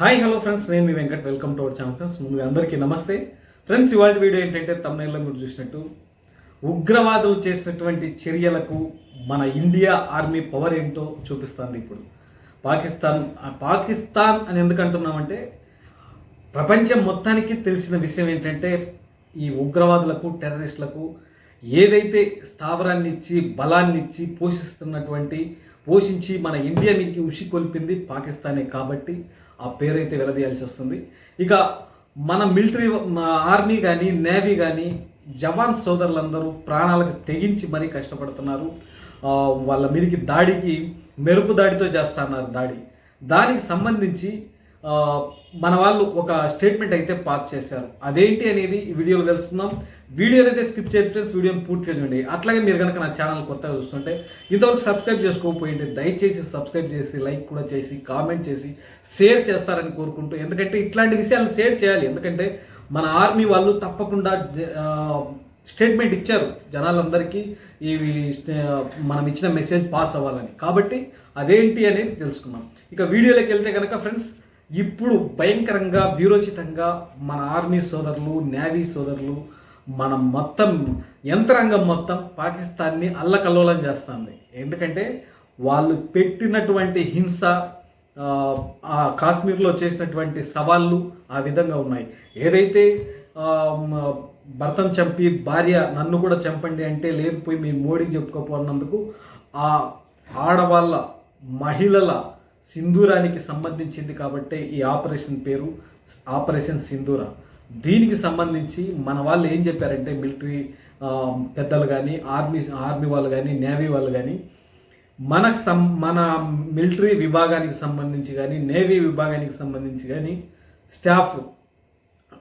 Hi hello friends నేను మీ Venkat. Welcome to our channel friends ముందుగా అందరికీ నమస్తే. ఫ్రెండ్స్ ఇవాళ వీడియో ఏంటంటే తమిళలో మీరు చూసినట్టు ఉగ్రవాదులు చేసినటువంటి చర్యలకు మన ఇండియా ఆర్మీ పవర్ ఏంటో చూపిస్తుంది ఇప్పుడు. పాకిస్తాన్ పాకిస్తాన్ అని ఎందుకు అంటున్నామంటే ప్రపంచం మొత్తానికి తెలిసిన విషయం ఏంటంటే ఈ ఉగ్రవాదులకు టెర్రరిస్టులకు ఏదైతే స్థావరాన్ని ఇచ్చి బలాన్ని ఇచ్చి పోషిస్తున్నటువంటి పోషించి మన ఇండియా నుంచి ఉషి కొల్పింది పాకిస్తానే కాబట్టి ఆ పేరైతే వెలదీయాల్సి వస్తుంది. ఇక మన మిలిటరీ ఆర్మీ కానీ నేవీ కానీ జవాన్ సోదరులందరూ ప్రాణాలకు తెగించి మరీ కష్టపడుతున్నారు. వాళ్ళ మీదకి దాడికి మెరుపు దాడితో చేస్తున్నారు దాడి. దానికి సంబంధించి మన వాళ్ళు ఒక స్టేట్మెంట్ అయితే పాస్ చేశారు. అదేంటి అనేది ఈ వీడియోలో తెలుసుకుందాం. వీడియోని అయితే స్కిప్ చేస్తే ఫ్రెండ్స్ వీడియోని పూర్తిగా చూడండి అట్లాగే మీరు కనుక నా ఛానల్ కొత్తగా చూస్తుంటే ఇంతవరకు సబ్స్క్రైబ్ చేసుకోకపోయింటే దయచేసి సబ్స్క్రైబ్ చేసి లైక్ కూడా చేసి కామెంట్ చేసి షేర్ చేస్తారని కోరుకుంటూ ఎందుకంటే ఇట్లాంటి విషయాలను షేర్ చేయాలి. ఎందుకంటే మన ఆర్మీ వాళ్ళు తప్పకుండా జ- స్టేట్మెంట్ ఇచ్చారు జనాలందరికీ. ఇవి మనం ఇచ్చిన మెసేజ్ పాస్ అవ్వాలని. కాబట్టి అదేంటి అనేది తెలుసుకున్నాం ఇక వీడియోలోకి వెళ్తే కనుక ఫ్రెండ్స్ ఇప్పుడు భయంకరంగా వీరోచితంగా మన ఆర్మీ సోదరులు నేవీ సోదరులు మనం మొత్తం యంత్రాంగం మొత్తం పాకిస్తాన్ని అల్లకల్లోలం చేస్తుంది. ఎందుకంటే వాళ్ళు పెట్టినటువంటి హింస ఆ, కాశ్మీర్లో చేసినటువంటి సవాళ్ళు ఆ విధంగా ఉన్నాయి. ఏదైతే భర్తను చంపి భార్య నన్ను కూడా చంపండి అంటే లేదు పోయి మీ మోడీకి చెప్పుకోపోన్నందుకు ఆ ఆడవాళ్ళ మహిళల సింధూరానికి సంబంధించింది కాబట్టి ఈ ఆపరేషన్ పేరు ఆపరేషన్ సింధూరా. దీనికి సంబంధించి మన వాళ్ళు ఏం చెప్పారంటే మిలిటరీ పెద్దలు కానీ ఆర్మీ ఆర్మీ వాళ్ళు కానీ నేవీ వాళ్ళు కానీ మనకు సం మన మిలిటరీ విభాగానికి సంబంధించి కానీ నేవీ విభాగానికి సంబంధించి కానీ స్టాఫ్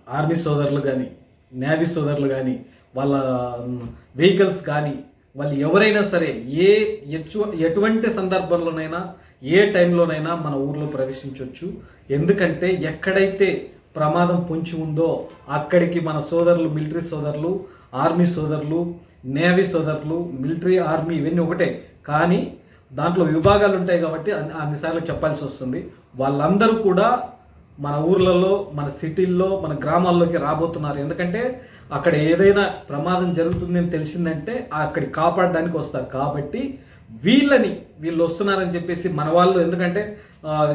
ఆర్మీ సోదరులు కానీ నేవీ సోదరులు కానీ వాళ్ళ వెహికల్స్ కానీ వాళ్ళు ఎవరైనా సరే ఏ ఎటువంటి సందర్భంలోనైనా ఏ టైంలోనైనా మన ఊర్లో ప్రవేశించవచ్చు ఎందుకంటే ఎక్కడైతే ప్రమాదం పొంచి ఉందో అక్కడికి మన సోదరులు మిలిటరీ సోదరులు ఆర్మీ సోదరులు నేవీ సోదరులు మిలిటరీ ఆర్మీ ఇవన్నీ ఒకటే. కానీ దాంట్లో విభాగాలు ఉంటాయి కాబట్టి అన్ని అన్నిసార్లు చెప్పాల్సి వస్తుంది. వాళ్ళందరూ కూడా మన ఊర్లలో మన సిటీల్లో మన గ్రామాల్లోకి రాబోతున్నారు. ఎందుకంటే అక్కడ ఏదైనా ప్రమాదం జరుగుతుందని తెలిసిందంటే అక్కడికి కాపాడడానికి వస్తారు. కాబట్టి వీళ్ళని వీళ్ళు వస్తున్నారని చెప్పేసి మన వాళ్ళు ఎందుకంటే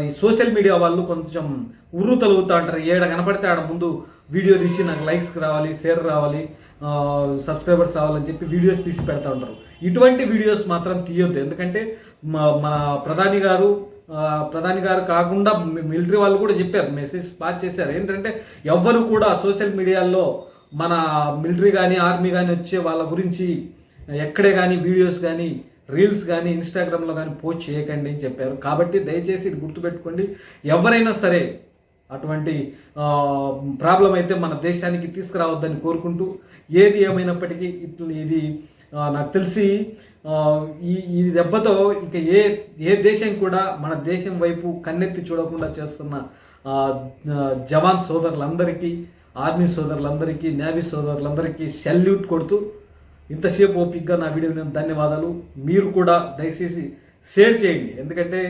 ఈ సోషల్ మీడియా వాళ్ళు కొంచెం ఉర్రు తలుగుతూ అంటారు. ఏడ కనపడితే ఆడ ముందు వీడియో తీసి నాకు లైక్స్ రావాలి షేర్ రావాలి సబ్స్క్రైబర్స్ రావాలని చెప్పి వీడియోస్ తీసి పెడతా ఉంటారు. ఇటువంటి వీడియోస్ మాత్రం తీయొద్దు. ఎందుకంటే మా- మన ప్రధాని గారు ప్రధాని గారు కాకుండా మిలిటరీ వాళ్ళు కూడా చెప్పారు. మెసేజ్ పాస్ చేశారు. ఏంటంటే ఎవ్వరు కూడా సోషల్ మీడియాలో మన మిలిటరీ కానీ ఆర్మీ కానీ వచ్చే వాళ్ళ గురించి ఎక్కడే కానీ వీడియోస్ కానీ రీల్స్ కానీ ఇన్స్టాగ్రామ్లో కానీ పోస్ట్ చేయకండి అని చెప్పారు. కాబట్టి దయచేసి ఇది గుర్తుపెట్టుకోండి. ఎవరైనా సరే అటువంటి ప్రాబ్లం అయితే మన దేశానికి తీసుకురావద్దని కోరుకుంటూ ఏది ఏమైనప్పటికీ ఇది నాకు తెలిసి ఈ ఈ దెబ్బతో ఇక ఏ ఏ దేశం కూడా మన దేశం వైపు కన్నెత్తి చూడకుండా చేస్తున్న జవాన్ సోదరులందరికీ ఆర్మీ సోదరులందరికీ నేవీ సోదరులందరికీ సెల్యూట్ కొడుతూ ఇంతసేపు ఓపిక్గా నా వీడియో ధన్యవాదాలు. మీరు కూడా దయచేసి షేర్ చేయండి. ఎందుకంటే